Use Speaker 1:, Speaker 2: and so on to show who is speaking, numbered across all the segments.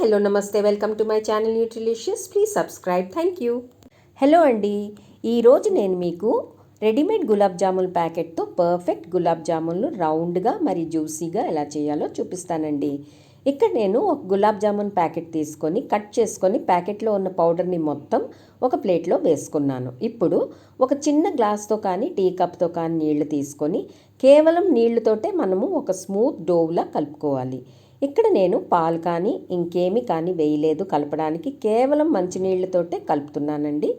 Speaker 1: Hello నమస్తే welcome to my channel nutrilicious. Please subscribe. Thank you. Hello అండి ఈరోజు నేను మీకు రెడీమేడ్ గులాబ్ జామున్ ప్యాకెట్తో పర్ఫెక్ట్ గులాబ్ జామున్లు రౌండ్గా మరి జ్యూసీగా ఎలా చేయాలో చూపిస్తానండి. ఇక్కడ నేను ఒక గులాబ్ జామున్ ప్యాకెట్ తీసుకొని కట్ చేసుకొని ప్యాకెట్లో ఉన్న పౌడర్ని మొత్తం ఒక ప్లేట్లో వేసుకున్నాను. ఇప్పుడు ఒక చిన్న గ్లాస్తో కానీ టీ కప్తో కానీ నీళ్ళు తీసుకొని కేవలం నీళ్ళతోటే మనము ఒక స్మూత్ డోవ్లా కలుపుకోవాలి. ఇక్కడ నేను పాలు కానీ ఇంకేమీ కానీ వేయలేదు కలపడానికి. కేవలం మంచినీళ్ళతోటే కలుపుతున్నానండి.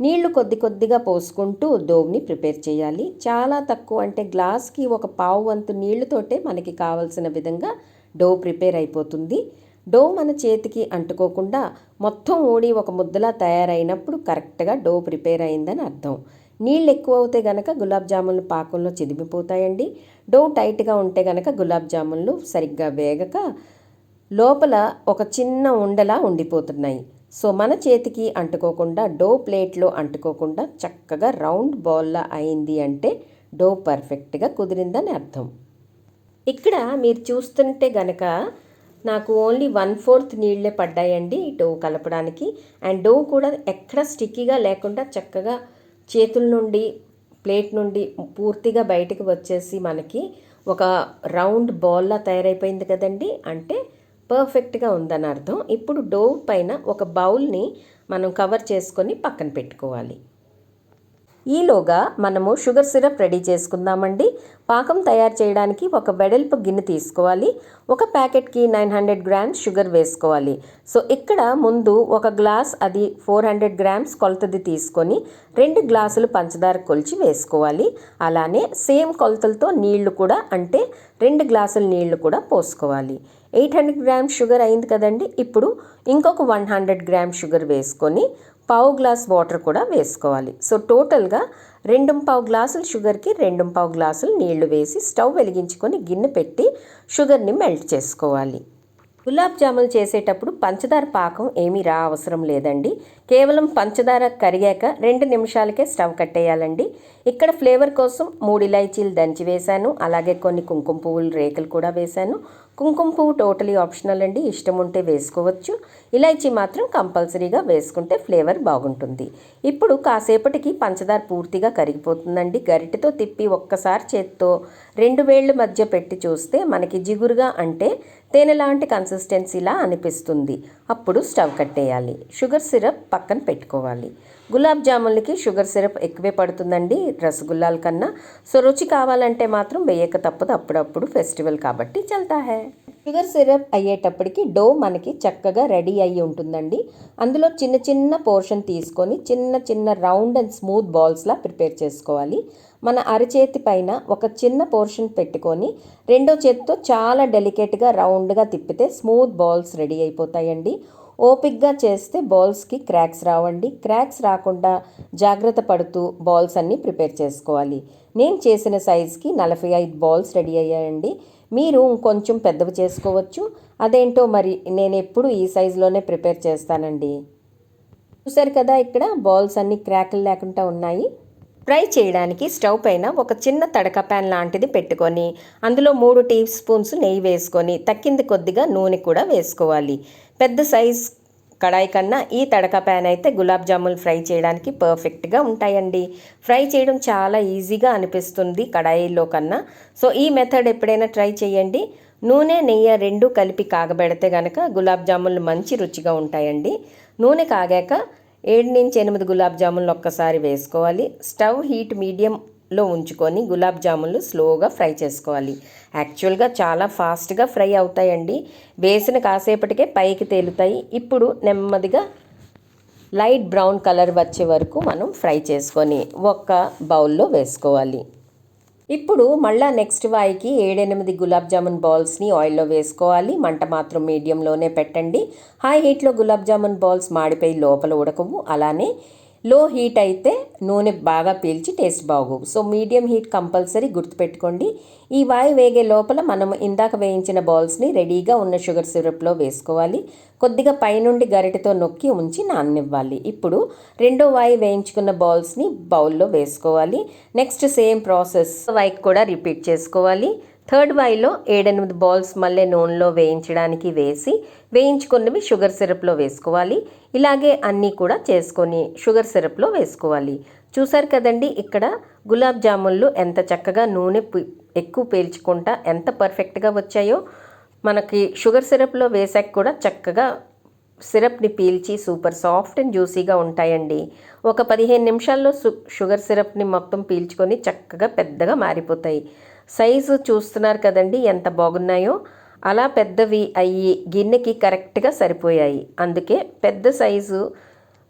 Speaker 1: నీళ్ళు కొద్ది కొద్దిగా పోసుకుంటూ దోవ్ని ప్రిపేర్ చేయాలి. చాలా తక్కువ అంటే గ్లాస్కి ఒక పావు వంతు నీళ్ళతోటే మనకి కావలసిన విధంగా డో ప్రిపేర్ అయిపోతుంది. డో మన చేతికి అంటుకోకుండా మొత్తం ఊడి ఒక ముద్దలా తయారైనప్పుడు కరెక్ట్గా డో ప్రిపేర్ అయిందని అర్థం. నీళ్ళు ఎక్కువ అవుతే గనక గులాబ్ జామున్లు పాకంలో చిదిమిపోతాయండి. డో టైట్గా ఉంటే గనక గులాబ్ జామున్లు సరిగ్గా వేగక లోపల ఒక చిన్న ఉండలా ఉండిపోతున్నాయి. సో మన చేతికి అంటుకోకుండా డో ప్లేట్లో అంటుకోకుండా చక్కగా రౌండ్ బాల్లా అయింది అంటే డో పర్ఫెక్ట్గా కుదిరిందని అర్థం. ఇక్కడ మీరు చూస్తుంటే గనక నాకు ఓన్లీ వన్ ఫోర్త్ నీళ్ళే పడ్డాయండి డో కలపడానికి. అండ్ డో కూడా ఎక్కడ స్టిక్కీగా లేకుండా చక్కగా చేతుల నుండి ప్లేట్ నుండి పూర్తిగా బయటకు వచ్చేసి మనకి ఒక రౌండ్ బాల్లా తయారైపోయింది కదండి. అంటే పర్ఫెక్ట్గా ఉందని అర్థం ఇప్పుడు డో పైన ఒక బౌల్ని మనం కవర్ చేసుకొని పక్కన పెట్టుకోవాలి. ఈలోగా మనము షుగర్ సిరప్ రెడీ చేసుకుందామండి. పాకం తయారు చేయడానికి ఒక వెడల్పు గిన్నె తీసుకోవాలి. ఒక ప్యాకెట్కి నైన్ హండ్రెడ్ గ్రామ్స్ షుగర్ వేసుకోవాలి. సో ఇక్కడ ముందు ఒక గ్లాస్ అది ఫోర్ హండ్రెడ్ గ్రామ్స్ కొలతది తీసుకొని రెండు గ్లాసులు పంచదార కొలిచి వేసుకోవాలి. అలానే సేమ్ కొలతలతో నీళ్ళు కూడా అంటే రెండు గ్లాసుల నీళ్ళు కూడా పోసుకోవాలి. ఎయిట్ హండ్రెడ్ గ్రామ్స్ షుగర్ అయింది కదండి. ఇప్పుడు ఇంకొక వన్ హండ్రెడ్ గ్రామ్ షుగర్ వేసుకొని పావు గ్లాస్ వాటర్ కూడా వేసుకోవాలి. సో టోటల్గా రెండు పావు గ్లాసులు షుగర్కి రెండు పావు గ్లాసులు నీళ్ళు వేసి స్టవ్ వెలిగించుకొని గిన్నె పెట్టి షుగర్ని మెల్ట్ చేసుకోవాలి. గులాబ్ జాములు చేసేటప్పుడు పంచదార పాకం ఏమీ రా అవసరం లేదండి. కేవలం పంచదార కరిగాక రెండు నిమిషాలకే స్టవ్ కట్టేయాలండి. ఇక్కడ ఫ్లేవర్ కోసం మూడు ఇలాచీలు దంచి వేశాను. అలాగే కొన్ని కుంకుమ పువ్వులు రేకులు కూడా వేశాను. కుంకుమ పువ్వు టోటలీ ఆప్షనల్ అండి. ఇష్టం ఉంటే వేసుకోవచ్చు. ఇలాచీ మాత్రం కంపల్సరీగా వేసుకుంటే ఫ్లేవర్ బాగుంటుంది. ఇప్పుడు కాసేపటికి పంచదార పూర్తిగా కరిగిపోతుందండి. గరిటెతో తిప్పి ఒక్కసారి చేత్తో రెండు వేళ్ళ మధ్య పెట్టి చూస్తే మనకి జిగురుగా అంటే తేనె లాంటి కన్సిస్టెన్సీలా అనిపిస్తుంది. అప్పుడు స్టవ్ కట్టేయాలి. షుగర్ సిరప్ పక్కన పెట్టుకోవాలి. గులాబ్ జామున్లకి షుగర్ సిరప్ ఎక్కువే పడుతుందండి రసగుల్లాల కన్నా. సో రుచి కావాలంటే మాత్రం వేయక తప్పదు. అప్పుడప్పుడు ఫెస్టివల్ కాబట్టి చల్తా హే. షుగర్ సిరప్ అయ్యేటప్పటికి డో మనకి చక్కగా రెడీ అయ్యి ఉంటుందండి. అందులో చిన్న చిన్న పోర్షన్ తీసుకొని చిన్న చిన్న రౌండ్ అండ్ స్మూత్ బాల్స్లా ప్రిపేర్ చేసుకోవాలి. మన అరచేతి పైన ఒక చిన్న పోర్షన్ పెట్టుకొని రెండో చేతితో చాలా డెలికేట్గా రౌండ్గా తిప్పితే స్మూత్ బాల్స్ రెడీ అయిపోతాయండి. ఓపిక్గా చేస్తే బాల్స్కి క్రాక్స్ రావండి. క్రాక్స్ రాకుండా జాగ్రత్త పడుతూ బాల్స్ అన్నీ ప్రిపేర్ చేసుకోవాలి. నేను చేసిన సైజ్కి నలభై ఐదు బాల్స్ రెడీ అయ్యాయండి. మీరు కొంచెం పెద్దవి చేసుకోవచ్చు. అదేంటో మరి నేను ఎప్పుడు ఈ సైజులోనే ప్రిపేర్ చేస్తానండి. చూసారు కదా ఇక్కడ బాల్స్ అన్నీ క్రాకులు లేకుండా ఉన్నాయి. ఫ్రై చేయడానికి స్టవ్ పైన ఒక చిన్న తడక ప్యాన్ లాంటిది పెట్టుకొని అందులో మూడు టీ స్పూన్స్ నెయ్యి వేసుకొని తక్కింది కొద్దిగా నూనె కూడా వేసుకోవాలి. పెద్ద సైజ్ కడాయి కన్నా ఈ తడక ప్యాన్ అయితే గులాబ్ జాములు ఫ్రై చేయడానికి పర్ఫెక్ట్గా ఉంటాయండి. ఫ్రై చేయడం చాలా ఈజీగా అనిపిస్తుంది కడాయిలో కన్నా. సో ఈ మెథడ్ ఎప్పుడైనా ట్రై చేయండి. నూనె నెయ్యి రెండు కలిపి కాగబెడితే కనుక గులాబ్ జాములు మంచి రుచిగా ఉంటాయండి. నూనె కాగాక ఏడు నుంచి ఎనిమిది గులాబ్ జామున్లు ఒక్కసారి వేసుకోవాలి. స్టవ్ హీట్ మీడియంలో ఉంచుకొని గులాబ్ జామున్లు స్లోగా ఫ్రై చేసుకోవాలి. యాక్చువల్గా చాలా ఫాస్ట్గా ఫ్రై అవుతాయండి. వేసిన కాసేపటికే పైకి తేలుతాయి. ఇప్పుడు నెమ్మదిగా లైట్ బ్రౌన్ కలర్ వచ్చే వరకు మనం ఫ్రై చేసుకొని ఒక్క బౌల్లో వేసుకోవాలి. ఇప్పుడు మళ్ళా నెక్స్ట్ వాయికి ఏడెనిమిది గులాబ్ జామున్ బాల్స్ని ఆయిల్లో వేసుకోవాలి. మంట మాత్రం మీడియంలోనే పెట్టండి. హై హీట్లో గులాబ్ జామున్ బాల్స్ మాడిపోయి లోపల ఉడకవు. అలానే లో హీట్ అయితే నూనె బాగా పీల్చి టేస్ట్ బాగోవు. సో మీడియం హీట్ కంపల్సరీ గుర్తుపెట్టుకోండి. ఈ వాయి వేగే లోపల మనం ఇందాక వేయించిన బాల్స్ని రెడీగా ఉన్న షుగర్ సిరప్లో వేసుకోవాలి. కొద్దిగా పైనుండి గరిటెతో నొక్కి ఉంచి నాననివ్వాలి. ఇప్పుడు రెండో వాయి వేయించుకున్న బాల్స్ని బౌల్లో వేసుకోవాలి. నెక్స్ట్ సేమ్ ప్రాసెస్ వాయికి కూడా రిపీట్ చేసుకోవాలి. థర్డ్ వాయిలో ఏడెనిమిది బాల్స్ మళ్ళీ నూనెలో వేయించడానికి వేసి వేయించుకున్నవి షుగర్ సిరప్లో వేసుకోవాలి. ఇలాగే అన్నీ కూడా చేసుకొని షుగర్ సిరప్లో వేసుకోవాలి. చూసారు కదండి ఇక్కడ గులాబ్ జామున్లు ఎంత చక్కగా నూనె ఎక్కువ పీల్చుకుంటా ఎంత పర్ఫెక్ట్గా వచ్చాయో. మనకి షుగర్ సిరప్లో వేసాక కూడా చక్కగా సిరప్ని పీల్చి సూపర్ సాఫ్ట్ అండ్ జ్యూసీగా ఉంటాయండి. ఒక పదిహేను నిమిషాల్లో షుగర్ సిరప్ని మొత్తం పీల్చుకొని చక్కగా పెద్దగా మారిపోతాయి. సైజు చూస్తున్నారు కదండి ఎంత బాగున్నాయో. అలా పెద్దవి అయ్యి గిన్నెకి కరెక్ట్గా సరిపోయాయి. అందుకే పెద్ద సైజు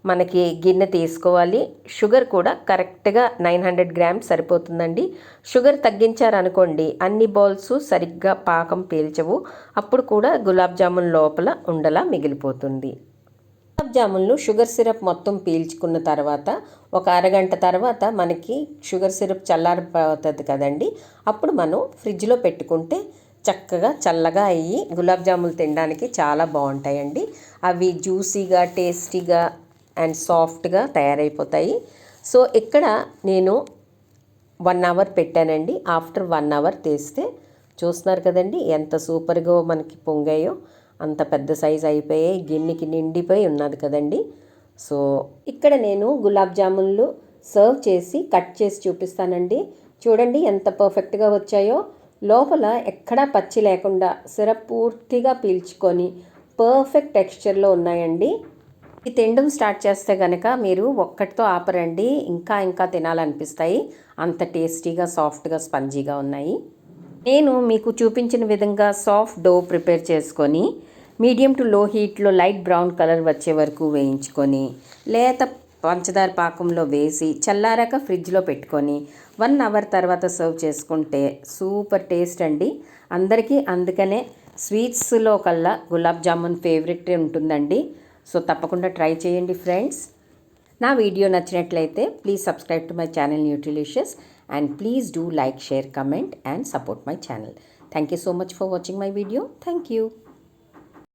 Speaker 1: మనకి గిన్నె తీసుకోవాలి. షుగర్ కూడా కరెక్ట్గా నైన్ హండ్రెడ్ గ్రామ్స్ సరిపోతుందండి. షుగర్ తగ్గించారనుకోండి అన్ని బౌల్స్ సరిగ్గా పాకం పీల్చవు. అప్పుడు కూడా గులాబ్ జామున్ లోపల ఉండలా మిగిలిపోతుంది. గులాబ్ జామున్లు షుగర్ సిరప్ మొత్తం పీల్చుకున్న తర్వాత ఒక అరగంట తర్వాత మనకి షుగర్ సిరప్ చల్లారిపోతుంది కదండి. అప్పుడు మనం ఫ్రిడ్జ్లో పెట్టుకుంటే చక్కగా చల్లగా అయ్యి గులాబ్ జాములు తినడానికి చాలా బాగుంటాయండి. అవి జ్యూసీగా టేస్టీగా అండ్ సాఫ్ట్గా తయారైపోతాయి. సో ఇక్కడ నేను వన్ అవర్ పెట్టానండి. ఆఫ్టర్ వన్ అవర్ తీస్తే చూస్తున్నారు కదండి ఎంత సూపర్గా మనకి పొంగాయో. అంత పెద్ద సైజ్ అయిపోయాయి గిన్నెకి నిండిపోయి ఉన్నది కదండి. సో ఇక్కడ నేను గులాబ్ జామున్లు సర్వ్ చేసి కట్ చేసి చూపిస్తానండి. చూడండి ఎంత పర్ఫెక్ట్గా వచ్చాయో. లోపల ఎక్కడా పచ్చి లేకుండా సిరప్ పూర్తిగా పీల్చుకొని పర్ఫెక్ట్ టెక్స్చర్లో ఉన్నాయండి. ఈ తినడం స్టార్ట్ చేస్తే కనుక మీరు ఒక్కటితో ఆపరండి. ఇంకా ఇంకా తినాలనిపిస్తాయి. అంత టేస్టీగా సాఫ్ట్గా స్పంజీగా ఉన్నాయి. నేను మీకు చూపించిన విధంగా సాఫ్ట్ డో ప్రిపేర్ చేసుకొని మీడియం టు లో హీట్లో లైట్ బ్రౌన్ కలర్ వచ్చే వరకు వేయించుకొని లేత పంచదార పాకంలో వేసి చల్లారాక ఫ్రిడ్జ్లో పెట్టుకొని వన్ అవర్ తర్వాత సర్వ్ చేసుకుంటే సూపర్ టేస్ట్ అండి. అందరికీ అందుకనే స్వీట్స్లో కల్లా గులాబ్ జామున్ ఫేవరెట్ ఉంటుందండి. సో తప్పకుండా ట్రై చేయండి ఫ్రెండ్స్ నా వీడియో నచ్చినట్లయితే please subscribe to my channel nutrilicious and please do like share comment and support my channel. Thank you so much for watching my video. Thank you.